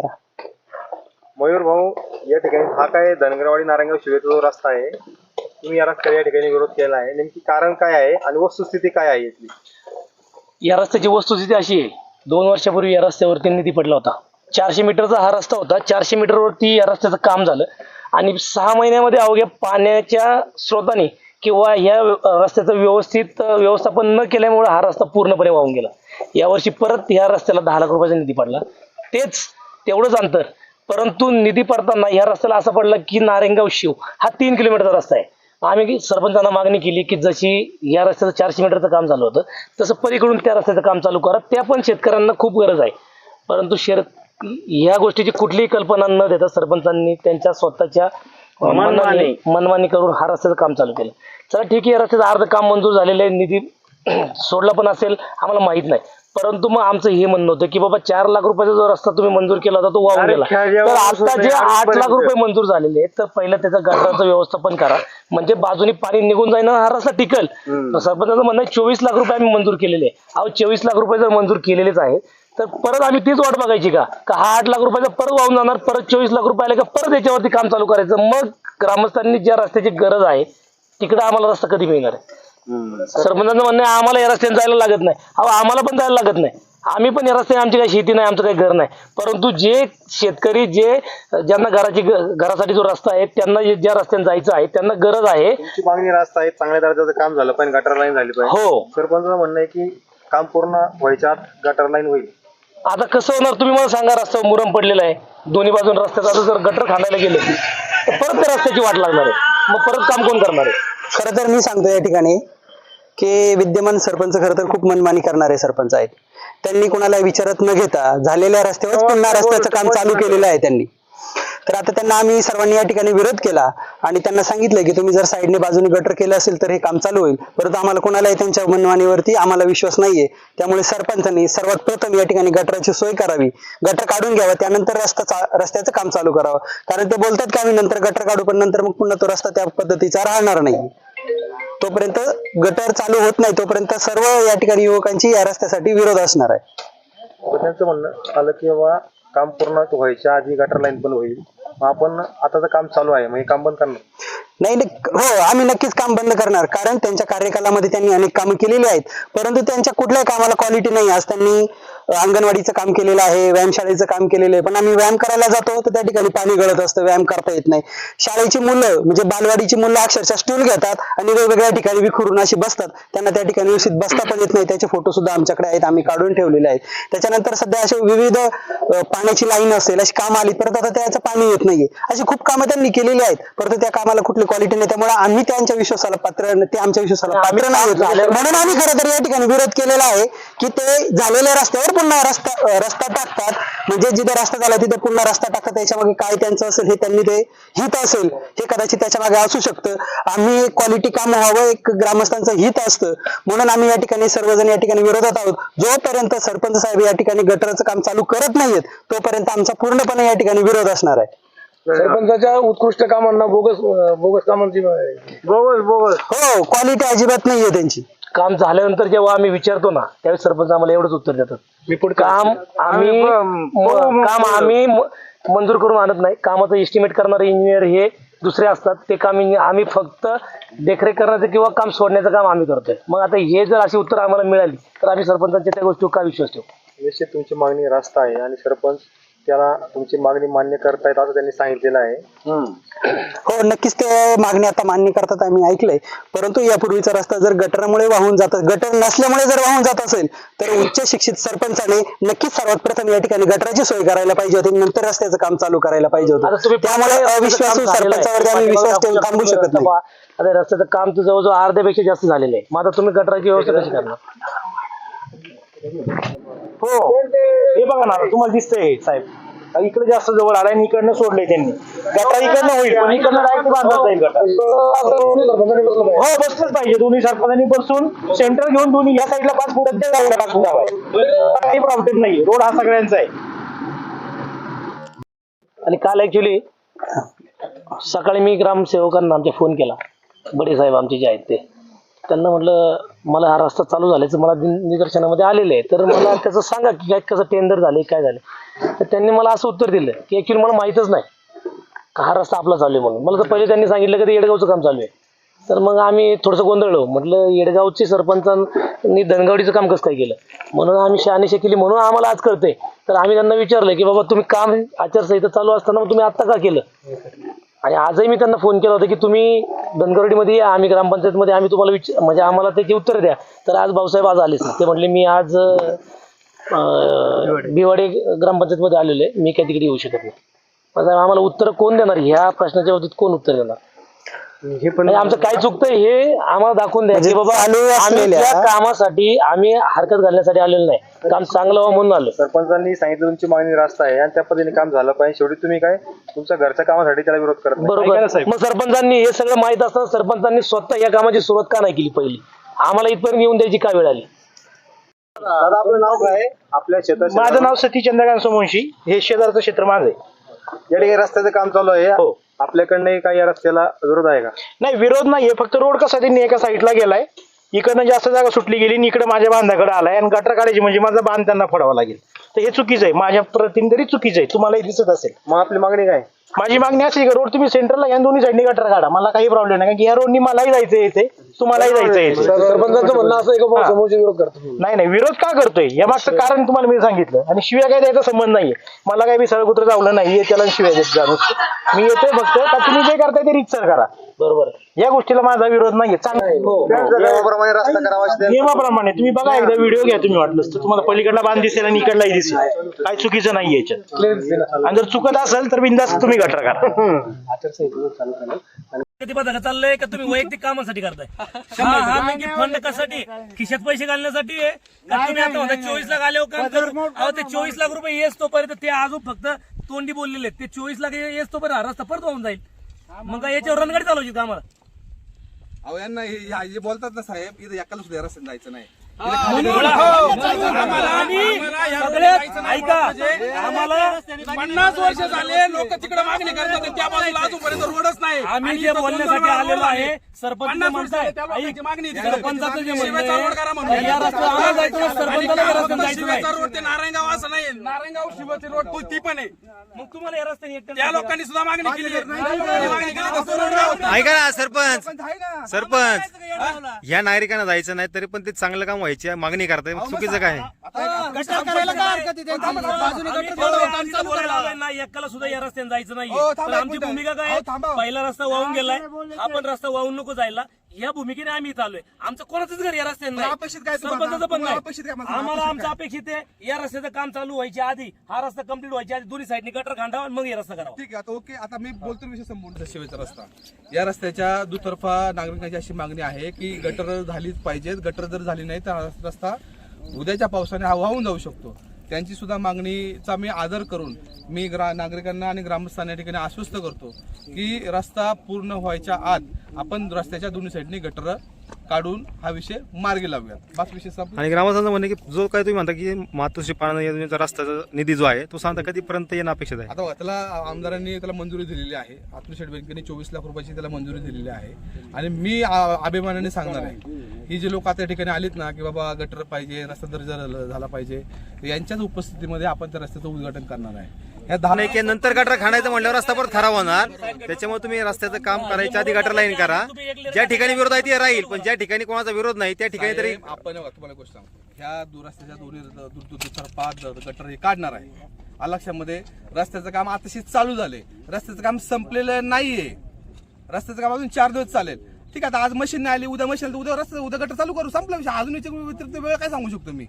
करा मयूर भाऊ या ठिकाणी हा काय धनगरवाडी नारायणगाव शिवेचा जो रस्ता आहे तुम्ही या रस्त्याला या ठिकाणी विरोध केला आहे. नेमकी कारण काय आहे आणि वस्तुस्थिती काय आहे इथली या रस्त्याची वस्तुस्थिती अशी आहे. दोन वर्षापूर्वी या रस्त्यावरती निधी पडला होता. चारशे मीटरचा हा रस्ता होता. चारशे मीटरवरती या रस्त्याचं काम झालं. आणि सहा महिन्यामध्ये अवघ्या पाण्याच्या स्रोताने किंवा ह्या रस्त्याचं व्यवस्थित व्यवस्थापन न केल्यामुळे हा रस्ता पूर्णपणे वाहून गेला. यावर्षी परत ह्या रस्त्याला दहा लाख रुपयाचा निधी पडला. तेच तेवढंच अंतर. परंतु निधी पडताना ह्या रस्त्याला असा पडला की नारायणगाव शिव हा तीन किलोमीटरचा रस्ता आहे. आम्ही सरपंचांना मागणी केली की जशी या रस्त्याचं चारशे मीटरचं काम झालं होतं तसं पलीकडून त्या रस्त्याचं काम चालू करा. त्या पण शेतकऱ्यांना खूप गरज आहे. परंतु शेर ह्या गोष्टीची कुठलीही कल्पना न देता सरपंचांनी त्यांच्या स्वतःच्या अं, मनाने मनमानी करून हा रस्त्याचं काम चालू केलं. चला ठीक आहे या रस्त्याचं अर्ध काम मंजूर झालेलं आहे. निधी सोडला पण असेल आम्हाला माहीत नाही. परंतु मग आमचं हे म्हणणं होतं की बाबा चार लाख रुपयाचा जो रस्ता तुम्ही मंजूर केला होता तो वाहून गेला. तर आता जे आठ लाख रुपये मंजूर झालेले आहेत तर पहिलं त्याचं गटाराचं व्यवस्थापन करा. म्हणजे बाजूने पाणी निघून जाईन हा रस्ता टिकल. सरपंचाचं म्हणणं आहे चोवीस लाख रुपये आम्ही मंजूर केलेले आहे. अहो चोवीस लाख रुपये जर मंजूर केलेलेच आहेत तर परत आम्ही तीच वाट बघायची का? का हा आठ लाख रुपयाचा परत वाहून जाणार परत चोवीस लाख रुपये आले का परत याच्यावरती काम चालू करायचं? मग ग्रामस्थांनी ज्या रस्त्याची गरज आहे तिकडे आम्हाला रस्ता कधी मिळणार आहे? सरपंचाचं म्हणणं आहे आम्हाला या रस्त्याने जायला लागत नाही. अहो आम्हाला पण जायला लागत नाही. आम्ही पण या रस्त्याने आमची काही शेती नाही आमचं काही घर नाही. परंतु जे शेतकरी जे ज्यांना घराची घरासाठी जो रस्ता आहे त्यांना जे- ज्या रस्त्याने जायचं आहे त्यांना गरज आहे. तुमची मागणी रास्ता आहे चांगल्या दर्जाचं काम झालं पाहिजे गटर लाईन झाली पाहिजे. हो. सरपंचाचं म्हणणं आहे की काम पूर्ण व्हायच्या आत गटर लाईन होईल. आता कसं होणार तुम्ही मला सांगा रस्ता मुरम पडलेला आहे. दोन्ही बाजून रस्त्याचा आता जर गटर खांदायला गेले तर परत त्या रस्त्याची वाट लागणार आहे. मग परत काम कोण करणार आहे? खरं तर मी सांगतो या ठिकाणी की विद्यमान सरपंच खरं तर खूप मनमानी करणारे सरपंच आहेत. त्यांनी कोणाला विचारत न घेता झालेल्या रस्त्यावर पुन्हा रस्त्याचं काम चालू केलेलं आहे त्यांनी. तर आता त्यांना आम्ही सर्वांनी या ठिकाणी विरोध केला आणि त्यांना सांगितलं की तुम्ही जर साईडने बाजूने गटर केलं असेल तर हे काम चालू होईल. परंतु आम्हाला कोणालाही त्यांच्या मनमानीवरती आम्हाला विश्वास नाहीये. त्यामुळे सरपंचांनी सर्वात प्रथम या ठिकाणी गटराची सोय करावी. गटर काढून घ्यावा त्यानंतर रस्ता रस्त्याचं काम चालू करावं. कारण ते बोलतात की आम्ही नंतर गटर काढू पण नंतर मग पुन्हा तो रस्ता त्या पद्धतीचा राहणार नाही. तोपर्यंत गटर चालू होत नाही तोपर्यंत सर्व या ठिकाणी युवकांची या रस्त्यासाठी विरोध असणार आहे. तर त्यांचं म्हणणं आलं की बाबा काम पूर्ण व्हायच्या आधी गटर लाईन पण होईल. मग आपण आताचं काम चालू आहे मग हे काम बंद करणार. नाही नाही, हो आम्ही नक्कीच काम बंद करणार कारण त्यांच्या कार्यकालामध्ये त्यांनी अनेक कामं केलेली आहेत. परंतु त्यांच्या कुठल्याही कामाला क्वालिटी नाही. आज त्यांनी अंगणवाडीचं काम केलेलं आहे व्यायामशाळेचं काम केलेलं आहे. पण आम्ही व्यायाम करायला जातो तर त्या ठिकाणी पाणी गळत असतं व्यायाम करता येत नाही. शाळेची मुलं म्हणजे बालवाडीची मुलं अक्षरशः स्टूल घेतात आणि वेगवेगळ्या ठिकाणी विखुरून अशी बसतात. त्यांना त्या ठिकाणी व्यवस्थित बसता पण येत नाही. त्याचे फोटो सुद्धा आमच्याकडे आहेत आम्ही काढून ठेवलेले आहेत. त्याच्यानंतर सध्या असे विविध पाण्याची लाईन असेल अशी कामं आली परत आता त्याचं पाणी येत नाहीये. अशी खूप कामं त्यांनी केलेली आहेत. परंतु त्या कामाला कुठली क्वालिटी नाही. त्यामुळे आम्ही त्यांच्या विश्वासाला पात्र ते आमच्या विश्वासाला पात्र नाही म्हणून आम्ही खरं तर या ठिकाणी विरोध केलेला आहे की ते झालेल्या रस्त्यावर पुन्हा रस्ता रस्ता टाकतात. म्हणजे जिथे रस्ता झाला तिथे पुन्हा रस्ता टाकतात. त्याच्यामागे काय त्यांचं असेल हे त्यांनी ते हित असेल हे कदाचित त्याच्यामागे असू शकतं. आम्ही क्वालिटी काम व्हावं एक ग्रामस्थांचं हित असतं. म्हणून आम्ही या ठिकाणी सर्वजण या ठिकाणी विरोधात आहोत. जोपर्यंत सरपंच साहेब या ठिकाणी गटराचं काम चालू करत नाहीयेत तोपर्यंत आमचा पूर्णपणे या ठिकाणी विरोध असणार आहे. सरपंचाच्या उत्कृष्ट कामांना बोगस बोगस कामांची बोगस बोगस. हो क्वालिटी अजिबात नाहीये त्यांची. काम झाल्यानंतर जेव्हा आम्ही विचारतो ना त्यावेळेस सरपंच आम्हाला एवढंच उत्तर देतात. मी पुढे काम आम्ही म- काम आम्ही म- मंजूर करून आणत नाही. कामाचं एस्टिमेट करणारे इंजिनियर हे दुसरे असतात. ते काम इंजि- आम्ही फक्त देखरेख करण्याचं किंवा काम सोडण्याचं काम आम्ही करतोय. मग आता हे जर अशी उत्तर आम्हाला मिळाली तर आम्ही सरपंचांच्या त्या गोष्टीवर का विश्वास ठेवू? निश्चित तुमची मागणी रास्ता आहे आणि सरपंच त्याला तुमची मागणी मान्य करतायत असं त्यांनी सांगितलेलं आहे. हो नक्कीच ते मागणी आता मान्य करतात आम्ही ऐकलंय. परंतु यापूर्वीचा रस्ता जर गटरामुळे वाहून जात गटर नसल्यामुळे जर वाहून जात असेल तर उच्च शिक्षित सरपंचाने नक्कीच सर्वात प्रथम या ठिकाणी गटराची सोय करायला पाहिजे होती नंतर रस्त्याचं काम चालू करायला पाहिजे आता होतं तुम्ही त्यामुळे अविश्वासू. सरपंचावरती आम्ही विश्वास ठेवून थांबू शकत नाही. आता रस्त्याचं काम तर जवळजवळ अर्ध्यापेक्षा जास्त झालेलं आहे. मग आता तुम्ही गटराची व्यवस्था कशी करणार? हो. हे बघा ना तुम्हाला दिसतंय साहेब. इकडे जास्त जवळ आलाय आणि इकडनं सोडलंय त्यांनी. गटा इकडनं होईल पण इकडनं डायरेक्ट बांधला जाईल गटा हो बसलंच पाहिजे दोन्ही सरपंचांनी बसून सेंटर घेऊन दोन्ही या साईडला पाच फुट त्या साईडला पाच फुटावा काही प्रॉब्लेम नाही रोड हा सगळ्यांचा आहे. आणि काल ऍक्च्युली सकाळी मी ग्रामसेवकांना आमच्या फोन केला. बडे साहेब आमचे जे आहेत ते. त्यांना म्हटलं मला हा रस्ता चालू झाल्याचं मला दिन- निदर्शनामध्ये आलेलं आहे. तर मला त्याचं सांगा की काय कसं टेंडर झाले काय झाले तर त्यांनी मला असं उत्तर दिलं की ॲक्च्युली मला माहीतच नाही का हा रस्ता आपला चालू आहे म्हणून. मला तर पहिले त्यांनी सांगितलं की ते येडगावचं काम चालू आहे. तर मग आम्ही थोडंसं गोंधळलो. म्हटलं येडगावची सरपंचांनी धनगावडीचं काम कसं काय केलं? म्हणून आम्ही शहानिशा केली म्हणून आम्हाला आज कळतंय. तर आम्ही त्यांना विचारलं की बाबा तुम्ही काम आचारसंहिता चालू असताना मग तुम्ही आत्ता का केलं? आणि आजही मी त्यांना फोन केला होता की तुम्ही धनगरवाडीमध्ये या आम्ही ग्रामपंचायतमध्ये आम्ही तुम्हाला विच म्हणजे आम्हाला त्याची उत्तर द्या. तर आज भाऊसाहेब आज आलेच ते म्हटले मी आज भिवाडे. ग्रामपंचायतमध्ये आलेलो आहे. मी काही तिकडे येऊ शकत नाही. पण आम्हाला उत्तर कोण देणार? ह्या प्रश्नाच्या बाबतीत कोण उत्तर देणार? हे पण म्हणजे आमचं काय चुकतंय हे आम्हाला दाखवून द्या म्हणजे की बाबा आम्ही असलेल्या- त्या कामासाठी आम्ही हरकत घालण्यासाठी आलेलो नाही. काम चांगलं व्हावं म्हणून आलो. सरपंचांनी सांगितलं तुमची मागणी रास्त आहे आणि त्या पद्धतीने काम झालं पाहिजे. शेवटी तुम्ही काय तुमच्या घरच्या कामासाठी त्याला विरोध करत नाही. बरोबर. मग सरपंचांनी हे सगळं माहीत असताना सरपंचांनी स्वतः या कामाची सुरुवात का नाही केली पहिली? आम्हाला इथपर्यंत येऊन द्यायची का वेळ आली? दादा आपलं नाव काय? आहे? आपल्या क्षेत्रात माझं नाव सती चंद्रकांत सोमवंशी. हे शेजारचं क्षेत्र माझं आहे. या ठिकाणी रस्त्याचं काम चालू आहे. हो. आपल्याकडनं काही या रस्त्याला विरोध आहे का? नाही विरोध नाहीये फक्त रोड कसा त्यांनी एका साईडला गेलाय. इकडनं जास्त जागा सुटली गेली आणि इकडे माझ्या बांधाकडे आलाय आणि गटर काढायची म्हणजे माझा बांध त्यांना फोडावा लागेल. तर हे चुकीचं आहे. माझ्या प्रतीने तरी चुकीचं आहे. तुम्हालाही दिसत असेल. मग आपली मागणी काय? माझी मागणी अशी आहे की रोड तुम्ही सेंटरला घ्या आणि दोन्ही साईडनी गटर काढा. मला काही प्रॉब्लेम नाही कारण की या रोडनी मलाही जायचं येते तुम्हालाही जायचं येते सरपंचांचं म्हणणं असं आहे हा. समोरचे विरोध करतो नाही नाही विरोध का करतोय? या मागचं कारण तुम्हाला मी सांगितलं. आणि शिव्या काय द्यायचा संबंध नाहीये. मला काही सळकुत्र जावलं नाहीये त्याला शिव्या देत जा नुसतं. मी येतोय फक्त का तुम्ही जे करताय ते रितसर करा. बरोबर. या गोष्टीला माझा विरोध नाहीये. चांगला आहे. नियमाप्रमाणे रस्ता करावा अशी त्यांची- नियमाप्रमाणे. तुम्ही बघा एकदा व्हिडिओ घ्या तुम्ही वाटलंच तर तुम्हाला पलीकडला बांध दिसेल आणि इकडलाही दिसेल. काही चुकीचं नाही याच्यात. आणि जर चुकत असेल तर बिंदास तुम्ही गटर करा पथक चाललंय का तुम्ही वैयक्तिक कामासाठी करताय? हा हा म्हणजे फंड कशासाठी? खिशात पैसे घालण्यासाठी आहे. का तुम्ही आता म्हणता चोवीस लाख आले हो काम करू? अहो ते चोवीस लाख रुपये येस तोपर्यंत ते अजून फक्त तोंडी बोललेले आहेत. ते चोवीस लाख येस तोपर्यंत हा रस्ता परत होऊन जाईल. मग काय याच्यावर रणगाडी चालवायची का आम्हाला? अहो यांना हे हे बोलतात ना साहेब इथं एकाला सुद्धा रस्त्याने जायचं नाही. ऐका आम्हाला पन्नास वर्ष झाले लोक तिकडे मागणी करतात त्या बाजूला अजूनपर्यंत रोडच नाही. आम्ही जे बोलण्यासाठी आलेलो आहे सरपंच म्हणताय मागणी. सरपंचाचं जे शिवेचा रोड करा म्हणून. या जायचं नाही, सरपंचाला या रस्त्याने जायचं नाही शिवेचा रोड ते नारायणगाव असं नाही. नारायणगाव शिवाचे रोड तो ती पण आहे. मग तुम्हाला या रस्त्याने एकट्याला त्या लोकांनी सुद्धा मागणी केली मागणी ऐका ना सरपंच. सरपंच ह्या नागरिकांना जायचं नाही तरी पण ते चांगलं काम व्हायची मागणी करताय मग चुकीचं काय? ना एकाला सुद्धा या रस्त्याने जायचं नाहीये. तर आमची भूमिका काय? आहे? पहिला रस्ता वाहून गेलाय. आपण रस्ता वाहून नको जायला. या भूमिकेने आम्ही इथं आलोय आमचं कोणाचंच घर या रस्त्याने नाही. अपेक्षित काय तुम्हाला? सरपंचाचं पण तुम्हाला अपेक्षित काय नाही माझं? आम्हाला अपेक्षित आमचं अपेक्षित आहे या रस्त्याचं काम चालू व्हायच्या आधी हा रस्ता कंप्लीट व्हायच्या आधी दोन्ही साईडनी गटर खांडावा आणि मग या रस्ता करावा. ठीक आहे आता ओके आता मी बोलतो विषय संपूर्ण शिवेचा रस्ता. या रस्त्याच्या दुतर्फा नागरिकांची अशी मागणी आहे की गटर झालीच पाहिजेत. गटर जर झाली नाही तर हा रस्ता उद्याच्या पावसाने हा वाहून जाऊ शकतो. त्यांची सुद्धा मागणीचा मी आदर करून मी ग्रा नागरिकांना आणि ग्रामस्थांना या ठिकाणी आश्वस्त करतो की रस्ता पूर्ण व्हायच्या आत आपण रस्त्याच्या दोन्ही साईडनी गटर काढून हा विषय मार्गी लावूयात. बस विषय संपला. आणि ग्रामस्थांचं म्हणणं आहे की जो काय तुम्ही म्हणता की मातोश्री पाळणा योजनेचा रस्त्याचा निधी जो आहे तो सांगता कधीपर्यंत येणं अपेक्षित आहे? आता बघा, त्याला आमदारांनी त्याला मंजुरी दिलेली आहे. आत्मशेठ बँकेने चोवीस लाख रुपयाची त्याला मंजुरी दिलेली आहे. आणि मी आ- अभिमानाने सांगणार आहे ही जे लोक आता या ठिकाणी आलीत ना की बाबा गटर पाहिजे रस्ता दर्जा झाला पाहिजे यांच्याच उपस्थितीमध्ये आपण त्या रस्त्याचं उद्घाटन करणार आहे. ह्या दहा की नंतर गटर खाणायचं म्हणल्यावर रस्ता परत खराब होणार. त्याच्यामुळे तुम्ही रस्त्याचं काम करायच्या आधी गटर लाईन करा. ज्या ठिकाणी विरोध आहे ते राहील पण ज्या ठिकाणी कोणाचा विरोध नाही त्या ठिकाणी तरी आपण तुम्हाला गोष्ट सांगतो. ह्या दुरस्त्याच्या दोन्ही दुतर्फा गटर हे काढणार आहे. आ लक्षामध्ये? रस्त्याचं काम आताशी चालू झाले रस्त्याचं काम संपलेलं नाहीये. रस्त्याचं काम अजून चार दिवस चालेल. ठीक आहे आता आज मशीन नाही आली उद्या मशीन तर उद्या रस्ता उद्या गटर चालू करू संपला विषय. अजून याच्या व्यतिरिक्त वेळ काय सांगू शकतो मी?